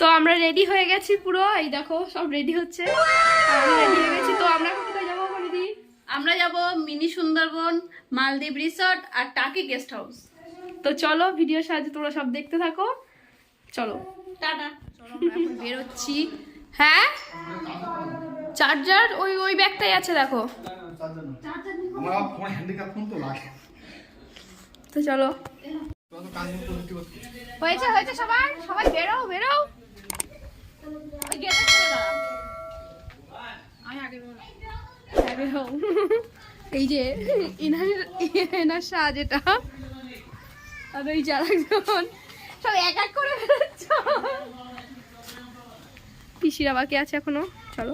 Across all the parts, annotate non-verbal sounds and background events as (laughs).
তো আমরা রেডি হয়ে গেছি পুরো। এই দেখো সব রেডি হচ্ছে। রেডি হয়ে গেছি। তো আমরা কোথায় যাব আমরা যাব মিনি সুন্দরবন মালদ্বীপ রিসর্ট আর টাকি গেস্ট হাউস তো চলো ভিডিও সাহায্যে তোমরা সব দেখতে থাকো। চলো। টাটা। চলো আমরা এখন বেরোচ্ছি। হ্যাঁ? চার্জার ওই ওই ব্যাগটাই আছে দেখো। আমার ফোন হ্যান্ডিক্যাপ ফোন তো চলো। হয়েছে হয়েছে সবাই সবাই বেরো। এই যে ইনার এনার সাজ এটা। আর ওই যারা একজন সব এক এক করে পিসিরা বাকি আছে এখনও? চলো।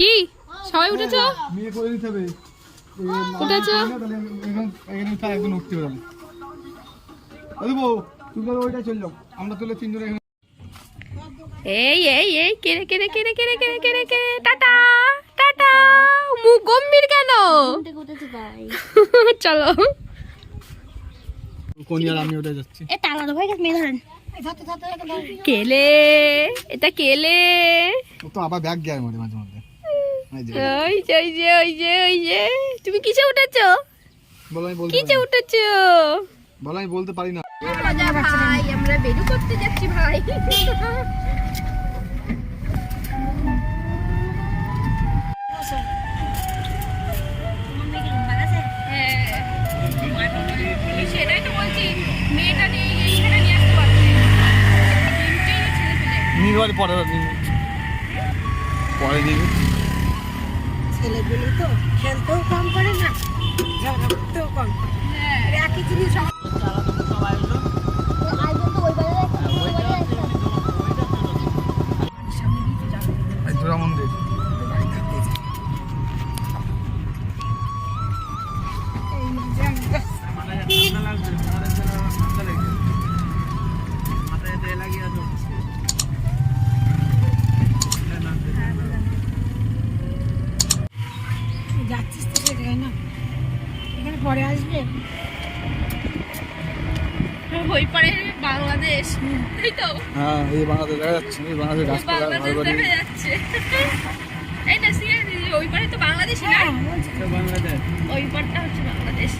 কি? সবাই উঠেছো? উঠেছো? ওইটা চল যাও আমরা তুলে তিনজন এই এই এই কেড়ে কেড়ে কেড়ে কেড়ে কেড়ে কেড়ে কেড়ে টাটা টাটা। মুখ গম্ভীর কেন? (laughs) চলো। কোন আমি ওটা যাচ্ছি? এ তালা তো ভাই মেয়ে ধরেন। কেলে? এটা কেলে? তো আবার ব্যাগ গিয়ে মাঝে মাঝে মধ্যে। ওই যে ওই যে ওই যে ওই যে। তুমি কিসে উঠেছো? বলো আমি বলতে কিসে পারি না। উঠেছো? বলো আমি বলতে পারি না। ভাই আমরা বেরু করতে যাচ্ছি ভাই। হ্যাঁ। ছেলে পরে পরে দিন ছেলেগুলি তো খেলতেও কম করে না ঝগড়া করতেও কম করে। একই জিনিস ওই পারে বাংলাদেশ। তাই তো? হ্যাঁ এই বাংলাদেশ দেখা যাচ্ছে এই বাংলাদেশ গাছপালা বাংলাদেশ ঘর বাড়ি দেখা যাচ্ছে। এই না সিরিয়াসলি ওই পারে তো বাংলাদেশ না ওই পারটা হচ্ছে বাংলাদেশ।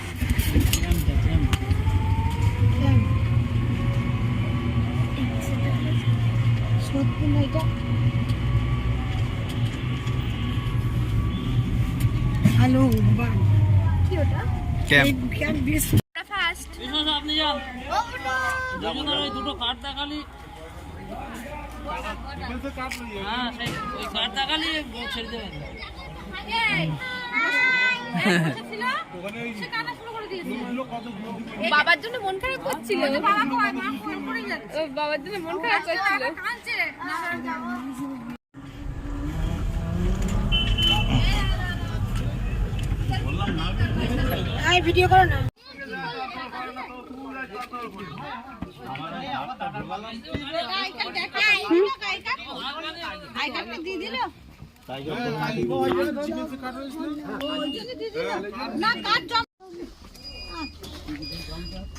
সত্যি না এটা? হ্যালো কি ওটা? ক্যাম্প আপনি দুজনের ওই দুটো কার্ড দেখালি হ্যাঁ সেই ওই কার্ড দেখালি ছেড়ে দেবেন বাবার জন্য মন খারাপ করছিল। বাবার জন্য মন খারাপ করছিল। ভিডিও করো না।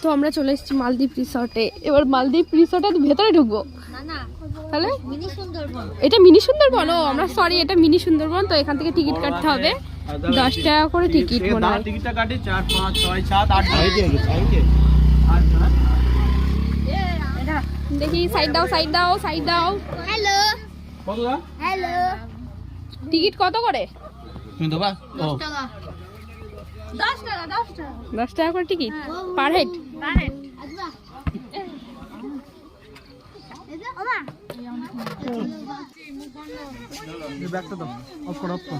তো আমরা চলে এসেছি মালদ্বীপ রিসর্টে এবার মালদ্বীপ রিসর্টে ভেতরে ঢুকবো। তাহলে? এটা মিনি সুন্দরবন? ও আমরা সরি এটা মিনি সুন্দরবন তো এখান থেকে টিকিট কাটতে হবে। দশ টাকা করে টিকিট মনে হয়। টিকিটটা কাটি চার পাঁচ ছয় সাত আট দেখি সাইড দাও সাইড দাও সাইড দাও। কত দা টিকিট কত করে? তুমি দেবা? ও। দশ টাকা। করে টিকিট পার হেড এই ব্যাগটা দাও। অফ করো অফ করো।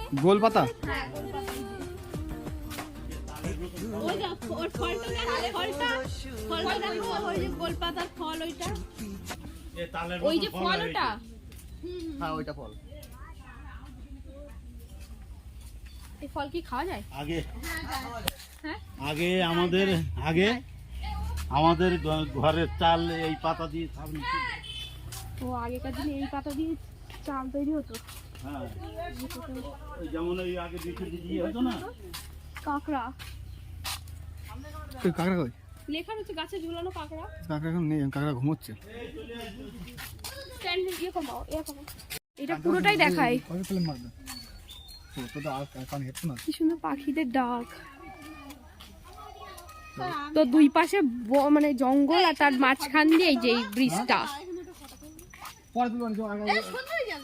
গোল পাতা ওই যে ওর ফলটা দেখো ফলটা ফলটা দেখো ওই যে গোলপাতার ফল ওইটা। ওই ফল ফল ওটা? হ্যাঁ ওইটা ফল। এই ফল কি খাওয়া যায়? আগে হ্যাঁ? আগে আমাদের আগে আমাদের ঘরের চাল এই পাতা দিয়ে ও আগেকার দিনে এই পাতা দিয়ে চাল তৈরি হতো? হ্যাঁ। যেমন ওই আগে বিক্রি দিয়ে হতো না? কাঁকড়া। কাঁকড়া কই? লেখা রয়েছে গাছে ঝুলানো কাঁকড়া। কাঁকড়া এখন নেই কাঁকড়া ঘুমোচ্ছে। স্ট্যান্ড ইয়ে কমাও এ কমাও। এটা পুরোটাই দেখায় কত ফিল্ম মারবে তো তো আর কান হেডফোন আছে কি সুন্দর পাখিদের ডাক। তো দুই পাশে ব- মানে জঙ্গল আর তার মাঝখান দিয়ে এই যে ব্রিজটা পরে না, চল, আগে- আগে- সুন্দরবনে সুন্দরী গাছ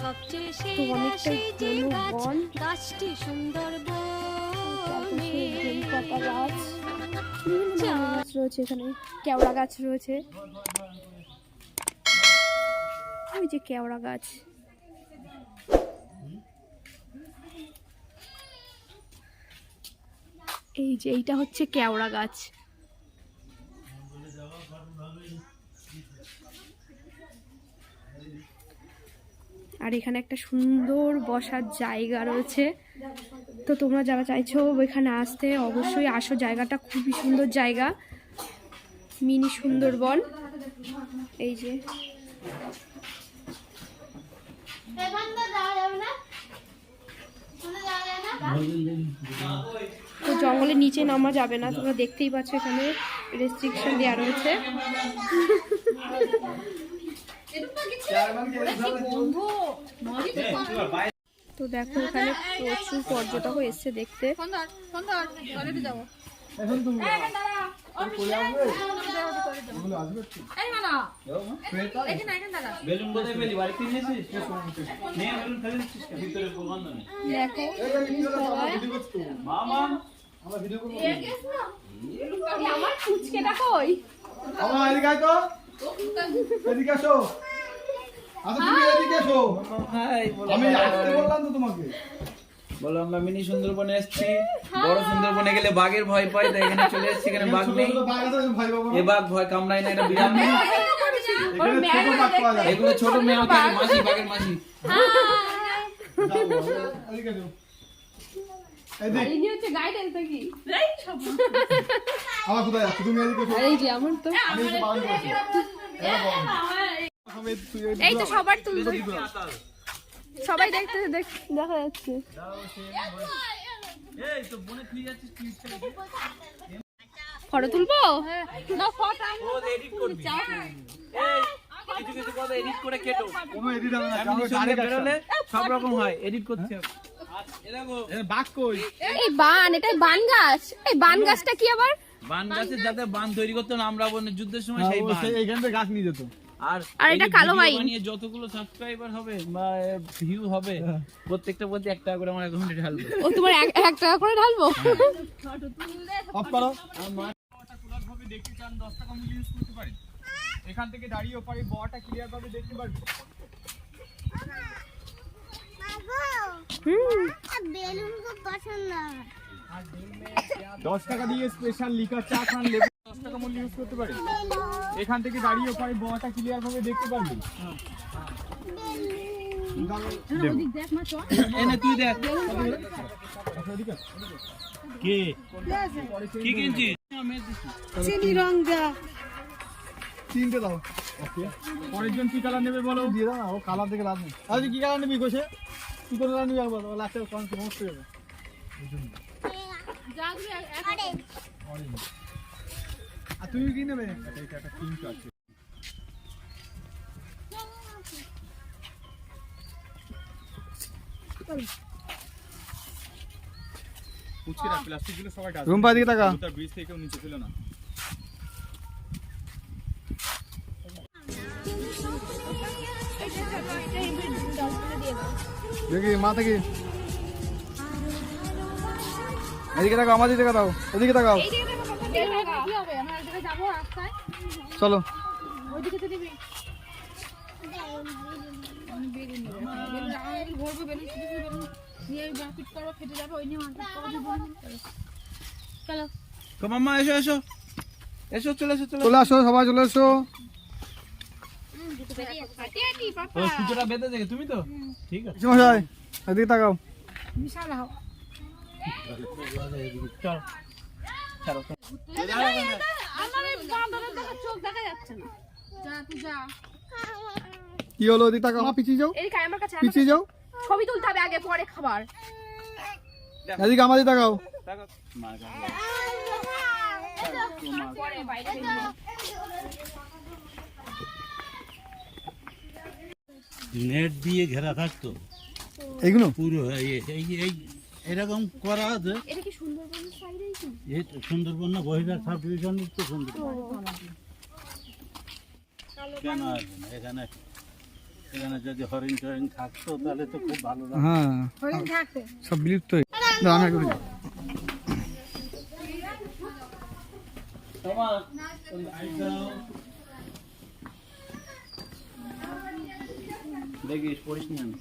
সবচেয়ে সেরা সেই যে গাছ গাছটি গাছ রয়েছে এখানে কেওড়া গাছ রয়েছে। ওই যে কেওড়া গাছ। এই যে এইটা হচ্ছে কেওড়া গাছ। আর এখানে একটা সুন্দর বসার জায়গা রয়েছে। তো তোমরা যারা চাইছো ওইখানে আসতে, অবশ্যই আসো। জায়গাটা খুবই সুন্দর জায়গা। মিনি সুন্দরবন। এই যে তো জঙ্গলের নিচে নামা যাবে না, তোমরা দেখতেই পাচ্ছ এখানে রেস্ট্রিকশন দেওয়া রয়েছে। তো দেখো এখানে প্রচুর পর্যটক এসছে দেখতে। এখন তুমি আমরা ফুচকেটা কই আমার এদিকে তো। এদিকে আসো। আচ্ছা, তুমি এদিকে এসো। আমি আসতে বললাম তো তোমাকে। বলো আমরা মিনি সুন্দরবনে এসেছি। বড় সুন্দরবনে গেলে বাঘের ভয় পাই তাই এখানে চলে এসেছি এখানে বাঘ নেই। এ বাঘ ভয় কামড়ায় না এটা বিরাট নেই। এগুলো ছোট মেয়ে থাকে মাসি বাঘের মাসি। এই তো। সবার তুলবো সবাই দেখতে দেখ- দেখা যাচ্ছে। ফটো তুলবো? ও এডিট করবি। এই কিছু কিছু কথা এডিট করে কেটো। কোনো edit হবে না, ফ্যামিলির আমরা সঙ্গে direct বেরোলে action। সব রকম হয় এডিট করতে হবে এ দেখো। এখানে বাঘ কই? এই বান গাছ। এই বান গাছটা কি আবার? বান গাছের যাতে বান তৈরি করতে না আমরা যুদ্ধের সময় হ্যাঁ, সেই ও বান। এইখান থেকে গাছ নিয়ে যেত। আর আর এটা যে কালো video বাইন। যতগুলো সাবস্ক্রাইবার হবে বা ভিউ হবে প্রত্যেকটা প্রতি এক টাকা করে আমার অ্যাকাউন্টে ঢালবে। ও তোমার এক এক টাকা করে ঢালবো? (laughs) Off করো। এখান থেকে দাঁড়িয়ে ওপারে বড়টা ক্লিয়ার ভাবে দেখতে পারবে। হুম। দশ টাকা দিয়ে স্পেশাল লিকার চা খান টাকা মূল্য ইউজ করতে পারি? এখান থেকে দাঁড়িয়ে ওপারে বড়টা ক্লিয়ার ভাবে দেখতে পারবি। এনে তুই দেখ। কে? কি কিনছিস? চিনি রং যা তিনটে দাও। ওকে। পরের জন কি কালার নেবে বলো? দিয়ে দাও ও কালার দেখে লাভ নেই। আর কি কালার নিবি কোষে কি করে কালার নিবি একবার? লাস্টে কোন সমস্ত যাবে আর তুমি কি নেবে এটা একটা পিঙ্ক আছে। রুম্পা দিকে টাকা দেখি মা থেকে। এদিকে তাকাও আমার দিকে তাকাও। এদিকে তাকাও। কি হবে আমরা একদিকে যাব রাস্তায় চলো ওইদিকে তো দিবি ঘুরবো বেলুন শুধু শুধু চলো। মাম্মা এসো এসো। এসো চলে এসো চলে চলে আসো সবাই চলে এসো। তুমি তো? ঠিক আছে। মশাই এদিকে তাকাও। বিশাল হাও চল। কি হলো আমার পিছিয়ে যাও। এদিকে আমার কাছে পিছিয়ে যাও। ছবি তুলতে হবে আগে পরে খাবার। এদিকে তাকাও। নেট দিয়ে ঘেরা থাকতো। এগুলো পুরো এই এই এই এরকম করা আছে। এটা কি সুন্দরবনের সাইডেই কি এই সুন্দরবন না বহিরার সাব ডিভিশন তো সুন্দরবন। কেন এখানে এখানে যদি হরিণ টরিণ থাকতো তাহলে তো খুব ভালো লাগতো। হ্যাঁ। সব বিলুপ্ত হয়ে আমি একটু তোমার দেখিস পড়িস নি আমি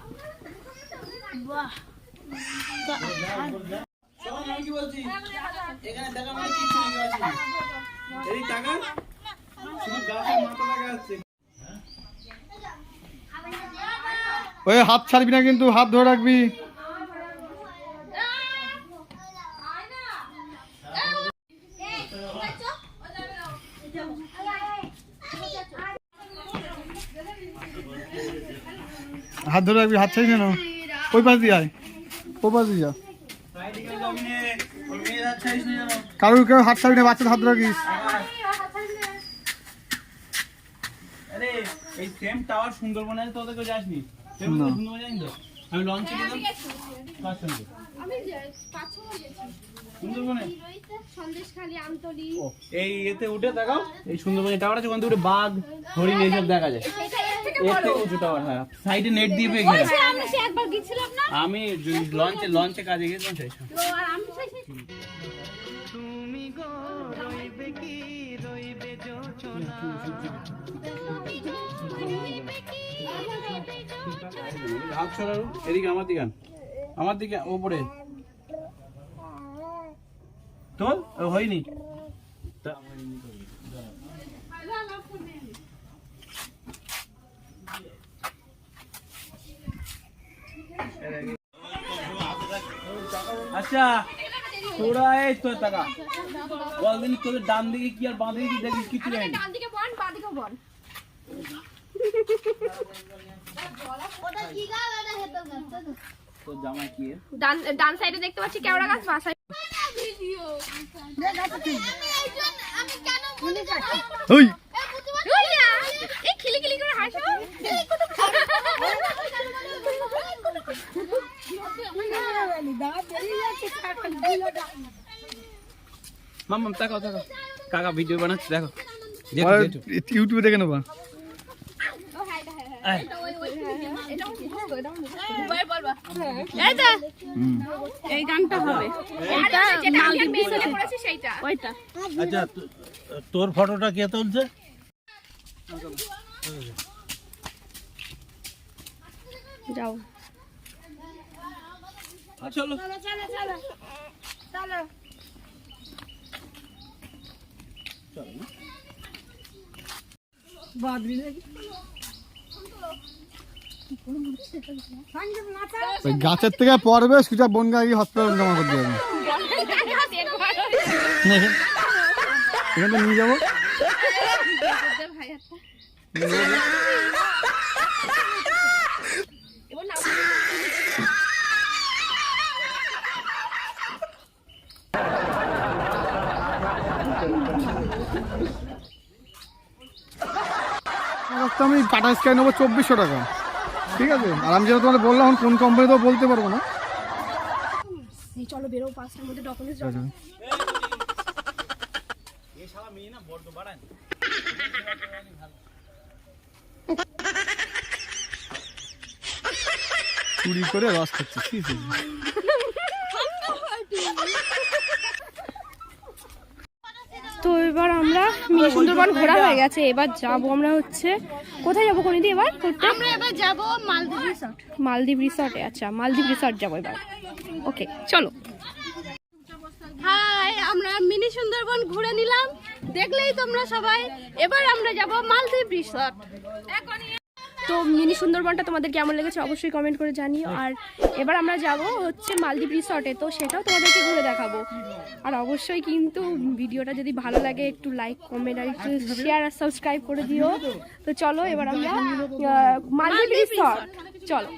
শোন, আমি কি বলছি? ওই হাত ছাড়বি না কিন্তু হাত ধরে রাখবি। হাত ধরে রাখবি হাত ছাড়বি না ওই পাশ দিয়ে আয় ওই পাশ দিয়ে যা কারোর কেউ হাত ছাড়বি না বাচ্চার হাত রাখিস আরে, এই সেম টাওয়ার সুন্দরবনে আছে, তোদের কেউ যাসনি? সেম না। সুন্দরবনে যাসনি তো? আমি লঞ্চে গেলাম কার সঙ্গে? আমি পাঁচ ছ গেছি সুন্দরবনে? সন্দেশখালি আমতলি। এই এতে উঠে দেখাও। এই সুন্দরবনে টাওয়ার আছে ওখান থেকে উঠে বাঘ হরিণ এইসব দেখা যায়। উঁচু টাওয়ার হ্যাঁ। সাইডে নেট দিয়ে পেয়ে আমি লঞ্চে লঞ্চে কাজে গেছিলাম সেই হাত এদিকে আমার দিকে আমার দিকে ওপরে। তোল ও হয়নি? আচ্ছা তোরা এই তো টাকা। বল দিন তোদের ডান দিকে কি আর বাঁ দিকে কি দেখিস? কিছু জানি না। ডান দিকে বল বাঁ দিকে বল। তোর জামাই কি ডান ডান সাইডে দেখতে পাচ্ছি কেওড়া গাছ বাঁ সাইডে ওই এই খিলি খিলি করে হাসো মাম তাকাও তাকাও কাকা ভিডিও বানাচ্ছে দেখো। ইউটিউবে দেখে নেবা। আচ্ছা তোর ফটোটা কে তুলছে চলো ওই গাছের থেকে পড়বে সুজা বনগা গিয়ে হসপিটাল জমা করতে হবে এখান নিয়ে যাব। আমি টাটা স্কাই নেব চব্বিশশো টাকা। ঠিক আছে? আর আমি যেটা তোমাদের বললাম কোন কোম্পানি তো বলতে পারব না। চলো বেরো পাঁচটার মধ্যে ডকুমেন্টস আচ্ছা। চুরি করে রস খাচ্ছিস কি তো এবার আমরা মিনি সুন্দরবন ঘোরা হয়ে গেছে। এবার যাব আমরা হচ্ছে কোথায় যাব কোনিদি এবার? আমরা এবার যাব মালদ্বীপ রিসর্ট মালদ্বীপ রিসর্টে আচ্ছা মালদ্বীপ রিসর্ট যাব এবার। ওকে চলো। হাই আমরা মিনি সুন্দরবন ঘুরে নিলাম। দেখলেই তোমরা সবাই। এবার আমরা যাব মালদ্বীপ রিসর্ট তো মিনি সুন্দরবনটা তোমাদের কেমন লেগেছে অবশ্যই কমেন্ট করে জানিও। আর এবার আমরা যাব হচ্ছে মালদ্বীপ রিসর্টে তো সেটাও তোমাদেরকে ঘুরে দেখাবো। আর অবশ্যই কিন্তু ভিডিওটা যদি ভালো লাগে একটু লাইক কমেন্ট আর একটু শেয়ার আর সাবস্ক্রাইব করে দিও। তো চলো এবার আমরা মালদ্বীপ রিসর্ট চলো।